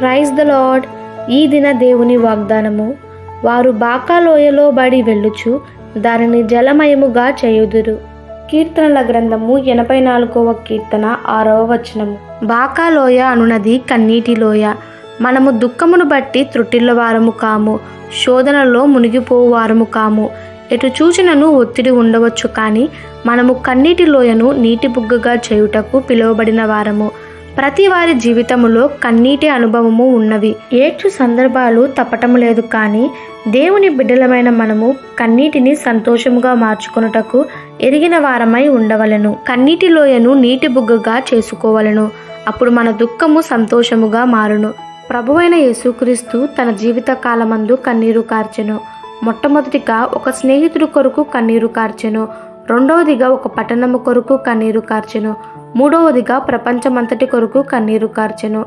Praise the lord ఈ దిన దేవుని వాగ్దానము. వారు బాకాలోయలో బడి వెళ్ళుచు దానిని జలమయముగా చేయుదురు. కీర్తనల గ్రంథము ఎనభై నాలుగవ కీర్తన ఆరవ వచనము. బాకాలోయ అనునది కన్నీటి లోయ. మనము దుఃఖమును బట్టి త్రుటిల్ల వారము కాము శోధనలో మునిగిపోవు వారము కాము. ఎటు చూచినను ఒత్తిడి ఉండవచ్చు కానీ మనము కన్నీటి లోయను నీటి బుగ్గగా చేయుటకు పిలువబడిన వారము. ప్రతి వారి జీవితములో కన్నీటి అనుభవము ఉన్నవి. ఏడ్చు సందర్భాలు తప్పటము లేదు కానీ దేవుని బిడ్డలమైన మనము కన్నీటిని సంతోషముగా మార్చుకొనుటకు ఎరిగిన వారమై ఉండవలెను. కన్నీటి లోయను నీటి బుగ్గగా చేసుకోవలెను. అప్పుడు మన దుఃఖము సంతోషముగా మారును. ప్రభువైన యేసుక్రీస్తు తన జీవిత కాలమందు కన్నీరు కార్చెను. మొట్టమొదటిగా ఒక స్నేహితుడు కొరకు కన్నీరు కార్చెను. రెండవదిగా ఒక పట్టణము కొరకు కన్నీరు కార్చెను. మూడవదిగా ప్రపంచమంతటి కొరకు కన్నీరు కార్చెను.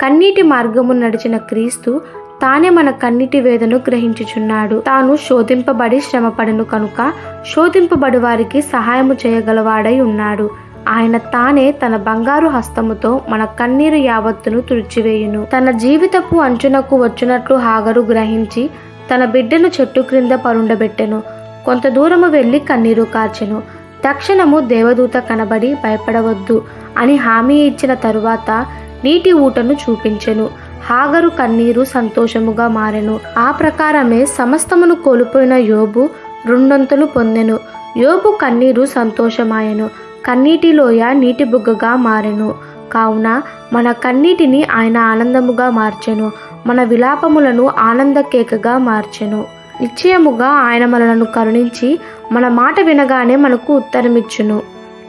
కన్నీటి మార్గము నడిచిన క్రీస్తు తానే మన కన్నీటి వేదను గ్రహించుచున్నాడు. తాను శోధింపబడి శ్రమపడను కనుక శోధింపబడి వారికి సహాయము చేయగలవాడై ఉన్నాడు. ఆయన తానే తన బంగారు హస్తముతో మన కన్నీరు యావత్తును తుడిచివేయును. తన జీవితపు అంచునకు వచ్చినట్లు హాగరు గ్రహించి తన బిడ్డను చెట్టు క్రింద పరుండబెట్టెను. కొంత దూరము వెళ్ళి కన్నీరు కార్చెను. తక్షణము దేవదూత కనబడి భయపడవద్దు అని హామీ ఇచ్చిన తరువాత నీటి ఊటను చూపించెను. హాగరు కన్నీరు సంతోషముగా మారెను. ఆ ప్రకారమే సమస్తమును కోల్పోయిన యోబు రెండొంతులు పొందెను. యోబు కన్నీరు సంతోషమాయెను. కన్నీటిలోయ నీటి బుగ్గగా మారెను. కావున మన కన్నీటిని ఆయన ఆనందముగా మార్చెను. మన విలాపములను ఆనంద కేకగా మార్చెను. నిశ్చయముగా ఆయన మనలను కరుణించి మన మాట వినగానే మనకు ఉత్తరమిచ్చును.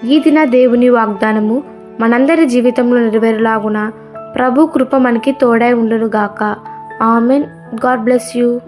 ఈ దిన దేవుని వాగ్దానము మనందరి జీవితంలో నెరవేరులాగున ప్రభు కృప మనకి తోడై ఉండునుగాక. ఆమెన్. God bless you.